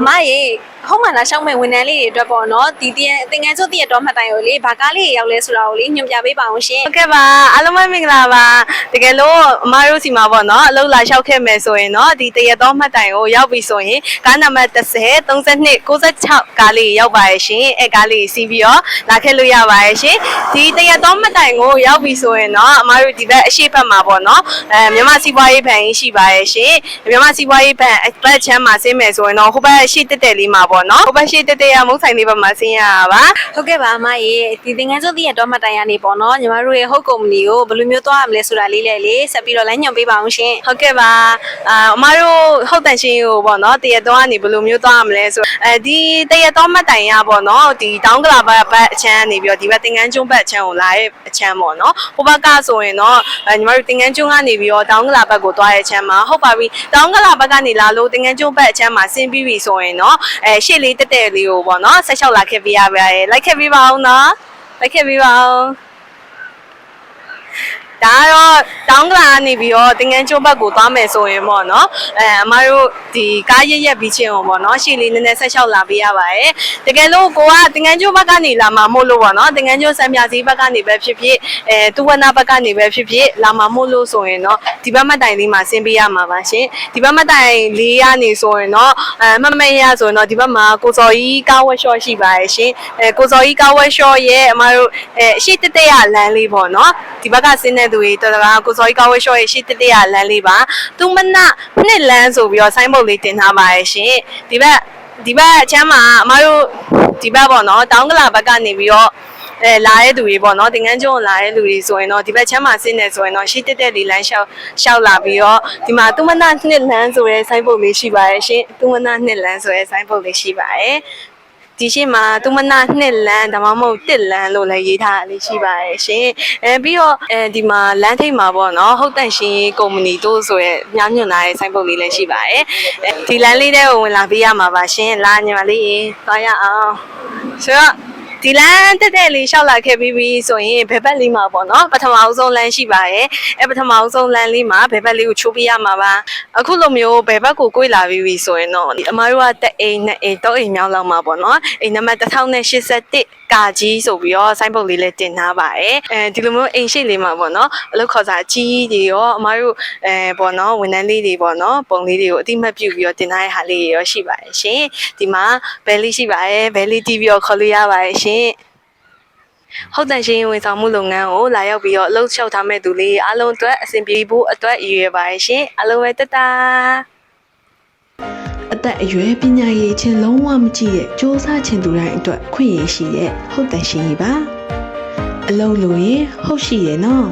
အမရေဟုတ်မှလားရှောင်းမဲ့ဝန်ထမ်းလေးတွေအတွက်ပေါ့နော်ဒီတည်တင်ငန်းကျုပ်တည့်ရတော့မှတ်တိုင်ကိုလေဘာကားလေးတွေရောက်လဲဆိုတာကိုလေညွှန်ပြပေးပါအောင်ရှင်ဟုတ်ကဲ့ပါအားလုံးပဲမင်္ဂလာပါတကယ်လို့အမားတို့စီမှာပေါ့နော်အလုပ်လာလျှောက်ခဲ့မယ်ဆိုရင်တော့ဒီတရတော်မှတ်တိုင်ကိုရောက်ပြီဆိုရင်ကားနံပါတ်30 32 96ကားလေးရောက်ပါရဲ့ရှင်အဲကားလေးစီးပြီးတော့လာခဲ့လို့ရပါရဲ့ရှင်ဒီတရတော်မှတ်တိုင်ကိုရောက်ပြီဆိုရင်တော့အမားတို့ဒီဘက်အရှိတ်ဘက်မှာပေါ့နော်အဲမြန်မာစီးပွားရေးဘဏ်ကြီးရှိပါရဲ့ရှင်မြန်မာစီးပွားရေးဘဏ်အဘက်ချမ်းမှာဆင်းမယ်ဆိုရင်တော့ဟိုဘက်ရှိတက်တက်လေးမှာပေါ့နော်ဟိုဘက်ရှိတက်တက်ရမုတ်ဆိုင်လေးဘက်မှာဆင်းရတာပါဟုတ်ကဲ့ပါအမရေဒီတင်ငန်းကျုပ်တည့်ရတော့မှတ်တိုင်ရနေပေါ့နော်ညီမတို့ရဲ့ဟုတ်ကုမ္ပဏီကိုဘယ်လိုမျိုးသွားရမလဲဆိုတာလေးလေလေဆက်ပြီးတော့လည်းညွှန်ပေးပါအောင်ရှင်ဟုတ်ကဲ့ပါအာအမတို့ဟုတ်တန်ချင်းကိုပေါ့နော်တရက်တော့ကနေဘယ်လိုမျိုးသွားရမလဲဆိုအဲဒီတရက်တော့မှတ်တိုင်ရပေါ့နော်ဒီတောင်းကလာဘက်ဘက်အချမ်းကနေပြီးတော့ဒီဘက်တင်ငန်းကျွန်းဘက်အချမ်းကိုလာရဲ့အချမ်းပေါ့နော်ဟိုဘက်ကဆိုရင်တော့အဲညီမတို့တင်ငန်းကျွန်းကနေပြီးတော့တောင်းကလာဘက်ကိုသွားရဲ့အချမ်းမှာဟုတ်ပါပြီတောင်းကလာဘက်ကနေလာလို့တင်ငန်းကျွန်းဘက်အချမ်းမှာဆင်းပြီးပြီဆိုရင်တော့အဲရှေ့လေးတက်တက်လေးကိုပေါ့နော်ဆက်လျှောက်လာခဲ့ပေးရပါရဲ့လိုက်ခဲ့ပေးပါအောင်နော်လိုက်ခဲ့ပေးပါအောင် ဒါကတော့တောင်းကလာနေပြီးတော့တင်ငန်းကျိုးဘက်ကိုသွားမယ်ဆိုရင်ပေါ့နော်အဲအမတို့ဒီကားရက်ရက်ပြီးချင်းအောင်ပေါ့နော်ရှေ့လေးနည်းနည်းဆက်လျှောက်လာပေးရပါတယ်တကယ်လို့ကိုကတင်ငန်းကျိုးဘက်ကနေလာမှာမို့လို့ပေါ့နော်တင်ငန်းကျိုးစံပြစီဘက်ကနေပဲဖြစ်ဖြစ်အဲတူဝနာဘက်ကနေပဲဖြစ်ဖြစ်လာမှာမို့လို့ဆိုရင်တော့ဒီဘက်မတိုင်လေးမှာဆင်းပေးရမှာပါရှင်ဒီဘက်မတိုင်လေးရနေဆိုရင်တော့အဲမမရဆိုရင်တော့ဒီဘက်မှာကိုစော်ကြီးကားဝက်ရှော့ရှိပါရဲ့ရှင်အဲကိုစော်ကြီးကားဝက်ရှော့ရဲ့အမတို့အဲအရှိတက်တက်ရလမ်းလေးပေါ့နော်ဒီဘက်ကဆင်းတဲ့သူတွေတော်တော်ကိုစော်ကြီးကားဝက်ရှော့ရဲ့အရှိတက်တက်ရလမ်းလေးပါသူမနနှစ်လမ်းဆိုပြီးတော့ဆိုင်းဘုတ်လေးတင်ထားပါရဲ့ရှင်ဒီဘက်ဒီဘက်အချမ်းမှာအမတို့ဒီဘက်ပေါ့နော်တောင်းကလာဘက်ကနေပြီးတော့အဲလာတဲ့သူတွေပေါ့နော်တင်ငန်းကျုံလာတဲ့လူတွေဆိုရင်တော့ဒီဘက်ချမ်းမှာဆင်းနေဆိုရင်တော့ရှီတက်တက်လေးလမ်းလျှောက်လျှောက်လာပြီးတော့ဒီမှာသူမနာနှစ်လမ်းဆိုရဲဆိုင်းဘုတ်လေးရှိပါရဲ့ရှင်သူမနာနှစ်လမ်းဆိုရဲဆိုင်းဘုတ်လေးရှိပါရဲ့ ဒီရှိမှာသူမနာနှစ်လမ်းဒါမှမဟုတ်တစ်လမ်းလို့လည်းရေးထားတာလေးရှိပါရဲ့ရှင်အဲပြီးတော့အဲဒီမှာလမ်းထိပ်မှာပေါ့နော်ဟုတ်တန့်ရှင်ကုမ္ပဏီတို့ဆိုရဲညညွန့်လာတဲ့ဆိုင်းဘုတ်လေးလည်းရှိပါရဲ့အဲဒီလမ်းလေးတဲ့ကိုဝင်လာပေးရမှာပါရှင်လာညီမလေးသွားရအောင်ဆိုတော့ ဒီလမ်းတက်တက်လေးရှောက်လာခဲ့ပြီးပြီဆိုရင်ဘယ်ဘက်လေးမှာပေါ့နော်ပထမအဆုံးလမ်းရှိပါရဲ့အဲပထမအဆုံးလမ်းလေးမှာဘယ်ဘက်လေးကိုချိုးပေးရမှာပါအခုလိုမျိုးဘယ်ဘက်ကိုကိုယ်လာပြီးပြီဆိုရင်တော့အမားတို့ကတက်အိမ်နဲ့အိမ်တော့အိမ်မြောက်လောက်မှာပေါ့နော်အိမ်နံပါတ်1081 ကာကြီးဆိုပြီးတော့ဆိုင်းပုတ်လေးလည်းတင်ထားပါတယ်အဲဒီလိုမျိုးအိမ်ရှိလေးမှာပေါ့နော်အလုပ်ခေါ်စာအကြီးတွေရောအမားတို့အဲပေါ့နော်ဝန်ထမ်းလေးတွေပေါ့နော်ပုံလေးတွေကိုအတိမတ်ပြုပြီးတော့တင်ထားတဲ့ဟာလေးတွေရောရှိပါတယ်ရှင်ဒီမှာဘယ်လေးရှိပါတယ်ဘယ်လေးတီးပြီးတော့ခေါ်လို့ရပါတယ်ရှင်ဟုတ်တန်ရှင်ဝန်ဆောင်မှုလုပ်ငန်းကိုလာရောက်ပြီးတော့အလုပ်လျှောက်ထားမဲ့သူလေးအားလုံးအတွက်အဆင်ပြေဖို့အတွက်ရည်ရွယ်ပါရှင်အားလုံးပဲတတအ သက်အရွယ်ပညာရည်ချင်းလုံးဝမကြည့်တဲ့စ조사ချင်သူတိုင်းအတွက်ခွင့်ရရှိတဲ့ဟုတ်တန်ရှင်ကြီးပါအလုံးလို့ရင်ဟုတ်ရှိရဲ့နော်